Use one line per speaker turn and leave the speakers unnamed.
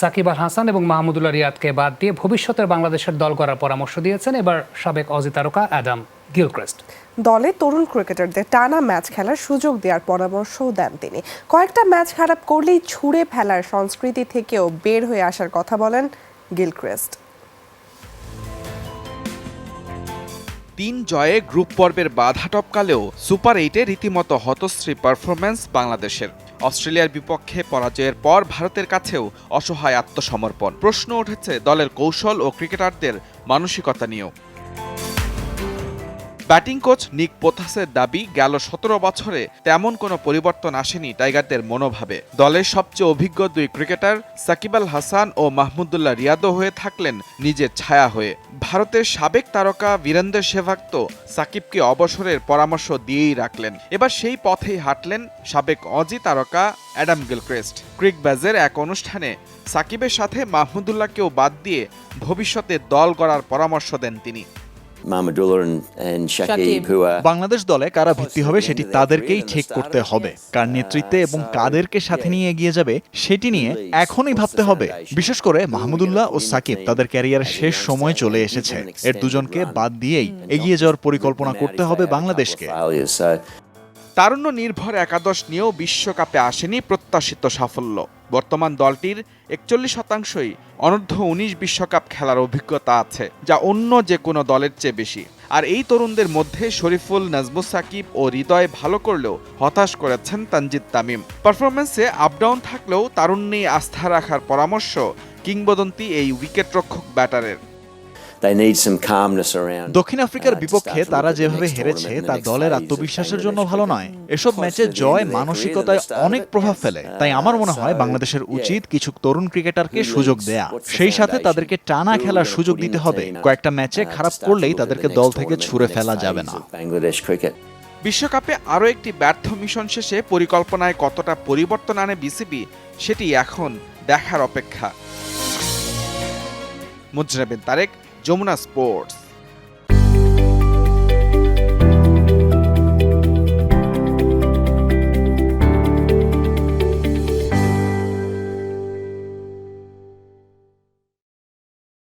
সাকিব আল হাসান এবং মাহমুদুল্লাহ রিয়াদকে বাদ দিয়ে ভবিষ্যতের বাংলাদেশের দল করার পরামর্শ দিয়েছেন এবার সাবেক অজি তারকা অ্যাডাম গিলক্রেস্ট।
দলে তরুণ ক্রিকেটারদের টানা ম্যাচ খেলার সুযোগ দেওয়ার পরামর্শও দেন তিনি। কয়েকটা ম্যাচ খারাপ করলেই ছুঁড়ে ফেলার সংস্কৃতি থেকেও বের হয়ে আসার কথা বলেন গিলক্রেস্ট।
তিন জয়ে গ্রুপ পর্বের বাধা টপকালেও সুপার এইটে রীতিমতো হতশ্রী পারফরম্যান্স বাংলাদেশের। অস্ট্রেলিয়ার বিপক্ষে পরাজয়ের পর ভারতের কাছেও অসহায় আত্মসমর্পণ। প্রশ্ন উঠেছে দলের কৌশল ও ক্রিকেটারদের মানসিকতা নিয়েও। ব্যাটিং কোচ নিক পোথাসের দাবি, গেল সতেরো বছরে তেমন কোনো পরিবর্তন আসেনি টাইগারদের মনোভাবে। দলের সবচেয়ে অভিজ্ঞ দুই ক্রিকেটার সাকিব আল হাসান ও মাহমুদুল্লাহ রিয়াদও হয়ে থাকলেন নিজের ছায়া হয়ে। ভারতের সাবেক তারকা বীরেন্দ্র সেভাগ তো সাকিবকে অবসরের পরামর্শ দিয়েই রাখলেন। এবার সেই পথেই হাঁটলেন সাবেক অজি তারকা অ্যাডাম গিলক্রেস্ট। ক্রিক ব্যাজের এক অনুষ্ঠানে সাকিবের সাথে মাহমুদুল্লাহকেও বাদ দিয়ে ভবিষ্যতে দল গড়ার পরামর্শ দেন তিনি।
বাংলাদেশ দলে কারা ভিত্তি হবে সেটি তাদেরকেই ঠিক করতে হবে। কার নেতৃত্বে এবং কাদেরকে সাথে নিয়ে এগিয়ে যাবে সেটি নিয়ে এখনই ভাবতে হবে। বিশেষ করে মাহমুদুল্লাহ ও সাকিব তাদের ক্যারিয়ার শেষ সময় চলে এসেছে। এর দুজনকে বাদ দিয়েই এগিয়ে যাওয়ার পরিকল্পনা করতে হবে বাংলাদেশকে।
তারুণ্য নির্ভর একাদশ নিয়েও বিশ্বকাপে আসেনি প্রত্যাশিত সাফল্য। বর্তমান দলটির একচল্লিশ শতাংশই অনূর্ধ্ব উনিশ বিশ্বকাপ খেলার অভিজ্ঞতা আছে, যা অন্য যে কোনো দলের চেয়ে বেশি। আর এই তরুণদের মধ্যে শরীফুল, নাজমুস সাকিব ও হৃদয় ভালো করলেও হতাশ করেছেন তানজিদ তামিম। পারফরমেন্সে আপডাউন থাকলেও তারুণ্যে আস্থা রাখার পরামর্শ কিংবদন্তি এই উইকেটরক্ষক ব্যাটারের।
দক্ষিণ আফ্রিকার
uh,
বিপক্ষে তারা যেভাবে হেরেছে তা দলের আত্মবিশ্বাসের জন্য ভালো নয়। এসব ম্যাচে জয় মানসিকতায় অনেক প্রভাব ফেলে। তাই আমার মনে হয় বাংলাদেশের উচিত কিছু তরুণ ক্রিকেটারকে সুযোগ দেয়া। সেই সাথে তাদেরকে টানা খেলার সুযোগ দিতে হবে। কয়েকটা ম্যাচে খারাপ করলেই তাদেরকে দল থেকে ছুড়ে ফেলা যাবে না।
বিশ্বকাপে আরও একটি ব্যর্থ মিশন শেষে পরিকল্পনায় কতটা পরিবর্তন আনে বিসিবি সেটি এখন দেখার অপেক্ষা। মুজরাবিন তারেক যমুনা স্পোর্টস।